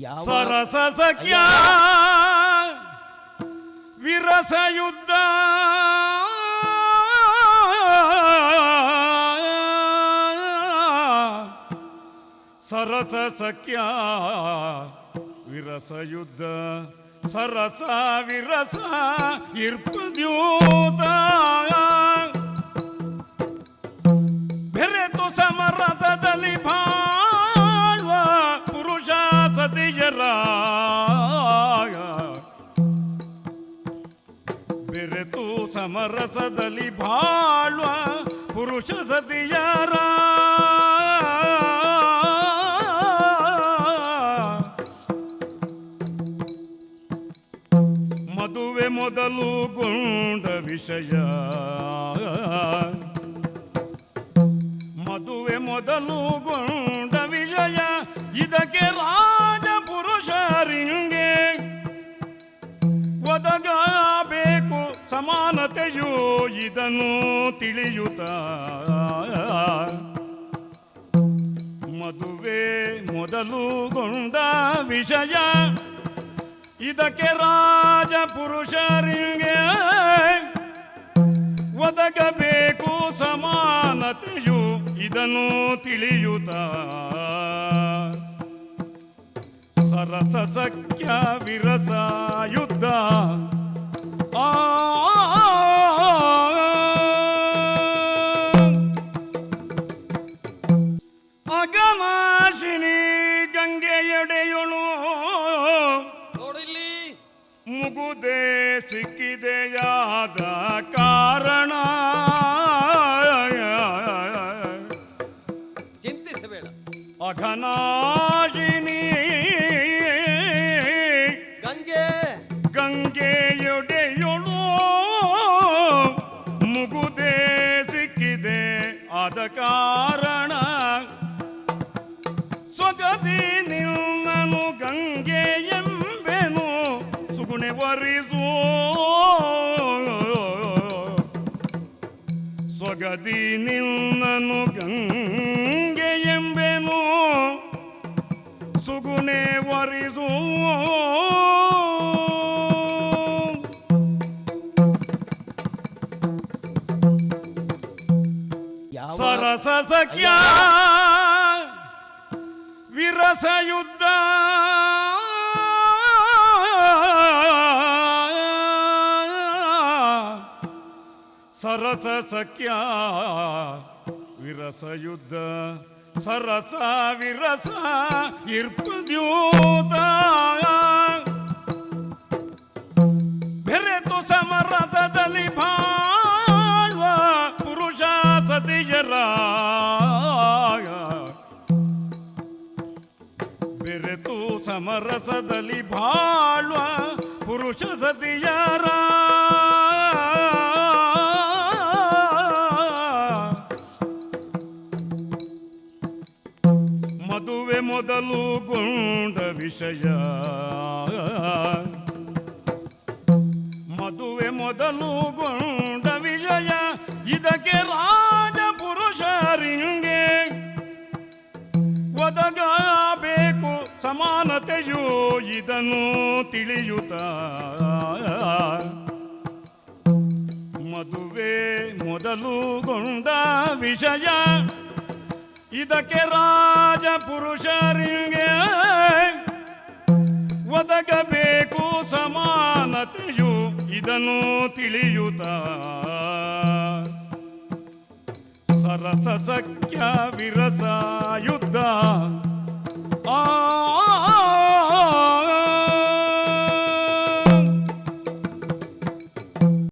ಯಾವ ಸರಸ ಸಖ್ಯ ವಿರಸ ಯುದ್ಧ ಸರಸ ಸಖ್ಯ ವಿರಸ ಯುದ್ಧ ಸರಸ ವಿರಸ ಇರ್ಪದ್ಯೂತ ಬೆರೆತು ಸಮರಸದಲ್ಲಿ ಸಮರಸದಲ್ಲಿ ಬಾಳುವ ಪುರುಷ ಸತಿಯಾರ ಮದುವೆ ಮೊದಲು ಗುಂಡ ವಿಷಯ. ಮದುವೆ ಮೊದಲು ಗೊಂಡ ಸಮಾನತೆಯು ಇದನ್ನು ತಿಳಿಯುತ್ತ? ಮದುವೆ ಮೊದಲುಗೊಂಡ ವಿಷಯ. ಇದಕ್ಕೆ ರಾಜ ಪುರುಷರಿಂಗೆ ಒದಗಬೇಕು ಸಮಾನತೆಯು ಇದನ್ನು ತಿಳಿಯುತ್ತ? ಸರಸ ಸಖ್ಯ ವಿರಸ ಯುದ್ಧ. ಆ ಮುಗುದೆ ಸಿಕ್ಕಿದೆಯಾದ ಕಾರಣ. ಚಿಂತಿಸಬೇಡ. ಅಘನಾಶಿನಿ ಗಂಗೆ. ಗಂಗೆಯೊಡೆಯೊಳು ಮುಗುದೇ ಸಿಕ್ಕಿದೆ ಆದ ಕಾರಣ. ಸ್ವಗತಿ ನಿನ್ನನು ವರಿಸು ಸ್ವಗತಿ ನಿನ್ನನು ಗಂಗೆ ಎಂಬೆನು ಸುಗುಣೆ ವರಿಸು ಸರಸ ಸಖ್ಯ ವಿರಸ ಯುದ್ಧ ಸರಸ ಸಖ್ಯ ವಿರಸ ಯುದ್ಧ ಸರಸ ವಿರಸ ಇರ್ಪದ್ಯೂತ ಬೆರೆತು ಸಮರಸದಲ್ಲಿ ಬಾಳುವ ಪುರುಷ ಸತಿಯರ ಬೆರೆತು ಸಮರಸದಲ್ಲಿ ಬಾಳುವ ಪುರುಷ ಸತಿಯರ ಮದುವೆ ಮೊದಲು ಗೊಂಡ ವಿಷಯ. ಮದುವೆ ಮೊದಲು ಗೊಂಡ ವಿಷಯ. ಇದಕ್ಕೆ ರಾಜ ಪುರುಷರಿಂಗೆ ಒದಗಬೇಕು ಸಮಾನತೆಯು ಇದನ್ನು ತಿಳಿಯುತ್ತ. ಮದುವೆ ಮೊದಲುಗೊಂಡ ವಿಷಯ. ಇದಕ್ಕೆ ರಾಜ ಪುರುಷರಿಂಗೆ ಒದಗಬೇಕು ಸಮಾನತೆಯು ಇದನ್ನು ತಿಳಿಯುತ್ತ. ಸರಸ ಸಖ್ಯ ವಿರಸ ಯುದ್ಧ.